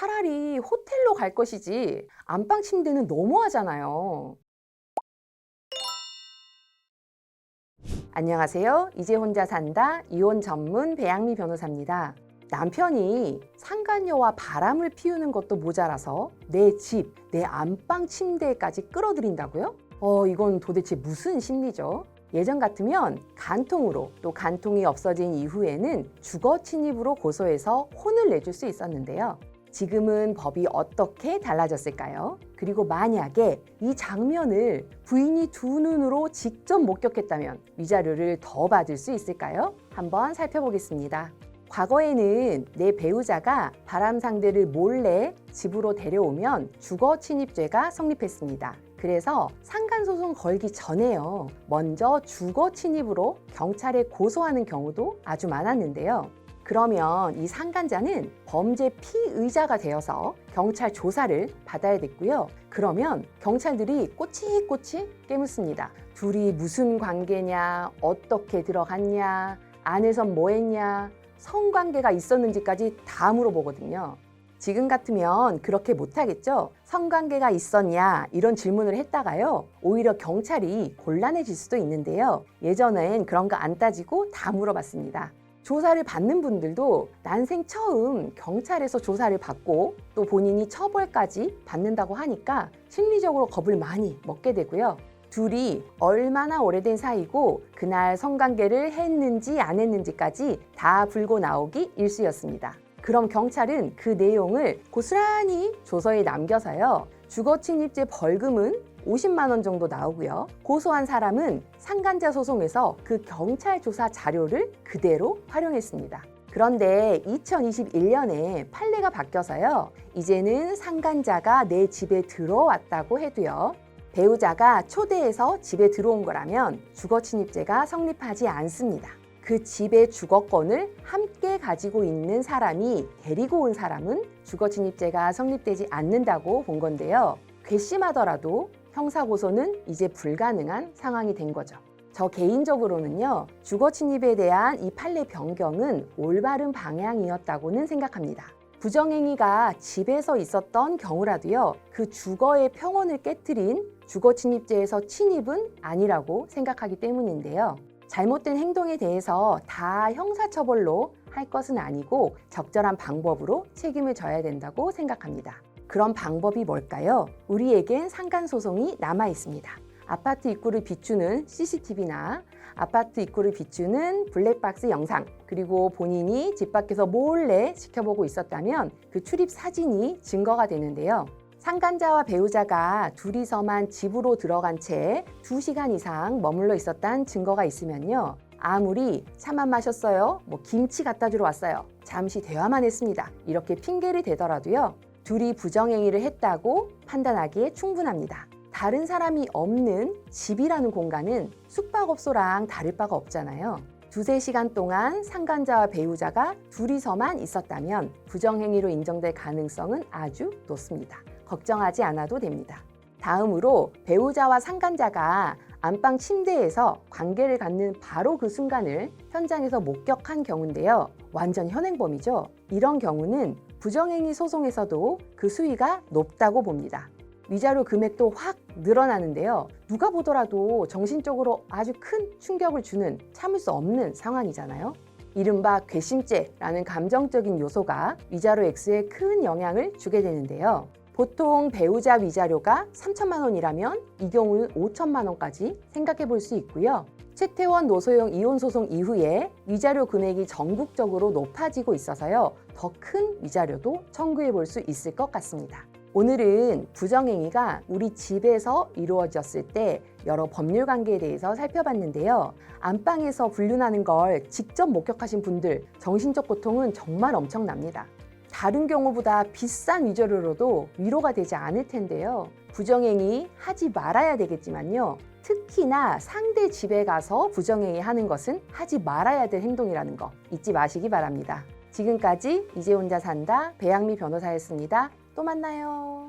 차라리 호텔로 갈 것이지 안방 침대는 너무하잖아요. 안녕하세요. 이제 혼자 산다 이혼 전문 배양미 변호사입니다. 남편이 상간녀와 바람을 피우는 것도 모자라서 내 집, 내 안방 침대까지 끌어들인다고요? 어, 이건 도대체 무슨 심리죠? 예전 같으면 간통으로 또 간통이 없어진 이후에는 주거 침입으로 고소해서 혼을 내줄 수 있었는데요. 지금은 법이 어떻게 달라졌을까요? 그리고 만약에 이 장면을 부인이 두 눈으로 직접 목격했다면 위자료를 더 받을 수 있을까요? 한번 살펴보겠습니다. 과거에는 내 배우자가 바람 상대를 몰래 집으로 데려오면 주거 침입죄가 성립했습니다. 그래서 상간소송 걸기 전에요. 먼저 주거 침입으로 경찰에 고소하는 경우도 아주 많았는데요. 그러면 이 상간자는 범죄 피의자가 되어서 경찰 조사를 받아야 됐고요. 그러면 경찰들이 꼬치꼬치 깨묻습니다. 둘이 무슨 관계냐, 어떻게 들어갔냐, 안에선 뭐 했냐, 성관계가 있었는지까지 다 물어보거든요. 지금 같으면 그렇게 못하겠죠? 성관계가 있었냐? 이런 질문을 했다가요. 오히려 경찰이 곤란해질 수도 있는데요. 예전엔 그런 거 안 따지고 다 물어봤습니다. 조사를 받는 분들도 난생 처음 경찰에서 조사를 받고 또 본인이 처벌까지 받는다고 하니까 심리적으로 겁을 많이 먹게 되고요. 둘이 얼마나 오래된 사이고 그날 성관계를 했는지 안 했는지까지 다 불고 나오기 일쑤였습니다. 그럼 경찰은 그 내용을 고스란히 조서에 남겨서요. 주거 침입죄 벌금은 50만 원 정도 나오고요. 고소한 사람은 상간자 소송에서 그 경찰 조사 자료를 그대로 활용했습니다. 그런데 2021년에 판례가 바뀌어서요. 이제는 상간자가 내 집에 들어왔다고 해도요. 배우자가 초대해서 집에 들어온 거라면 주거 침입죄가 성립하지 않습니다. 그 집의 주거권을 함께 가지고 있는 사람이 데리고 온 사람은 주거 침입죄가 성립되지 않는다고 본 건데요. 괘씸하더라도 형사 고소는 이제 불가능한 상황이 된 거죠. 저 개인적으로는요, 주거 침입에 대한 이 판례 변경은 올바른 방향이었다고는 생각합니다. 부정행위가 집에서 있었던 경우라도요, 그 주거의 평온을 깨뜨린 주거 침입죄에서 침입은 아니라고 생각하기 때문인데요. 잘못된 행동에 대해서 다 형사처벌로 할 것은 아니고 적절한 방법으로 책임을 져야 된다고 생각합니다. 그런 방법이 뭘까요? 우리에겐 상간소송이 남아 있습니다. 아파트 입구를 비추는 CCTV나 아파트 입구를 비추는 블랙박스 영상, 그리고 본인이 집 밖에서 몰래 지켜보고 있었다면 그 출입 사진이 증거가 되는데요. 상간자와 배우자가 둘이서만 집으로 들어간 채 2시간 이상 머물러 있었다는 증거가 있으면요. 아무리 차만 마셨어요. 뭐 김치 갖다 주러 왔어요. 잠시 대화만 했습니다. 이렇게 핑계를 대더라도요. 둘이 부정행위를 했다고 판단하기에 충분합니다. 다른 사람이 없는 집이라는 공간은 숙박업소랑 다를 바가 없잖아요. 두세 시간 동안 상간자와 배우자가 둘이서만 있었다면 부정행위로 인정될 가능성은 아주 높습니다. 걱정하지 않아도 됩니다. 다음으로 배우자와 상간자가 안방 침대에서 관계를 갖는 바로 그 순간을 현장에서 목격한 경우인데요. 완전 현행범이죠. 이런 경우는 부정행위 소송에서도 그 수위가 높다고 봅니다. 위자료 금액도 확 늘어나는데요. 누가 보더라도 정신적으로 아주 큰 충격을 주는 참을 수 없는 상황이잖아요. 이른바 괘씸죄라는 감정적인 요소가 위자료 액수에 큰 영향을 주게 되는데요. 보통 배우자 위자료가 3천만 원이라면 이 경우는 5천만 원까지 생각해 볼 수 있고요. 최태원 노소영 이혼 소송 이후에 위자료 금액이 전국적으로 높아지고 있어서요. 더 큰 위자료도 청구해 볼 수 있을 것 같습니다. 오늘은 부정행위가 우리 집에서 이루어졌을 때 여러 법률 관계에 대해서 살펴봤는데요. 안방에서 불륜하는 걸 직접 목격하신 분들 정신적 고통은 정말 엄청납니다. 다른 경우보다 비싼 위자료로도 위로가 되지 않을 텐데요. 부정행위 하지 말아야 되겠지만요. 특히나 상대 집에 가서 부정행위 하는 것은 하지 말아야 될 행동이라는 거 잊지 마시기 바랍니다. 지금까지 이제 혼자 산다 배양미 변호사였습니다. 또 만나요.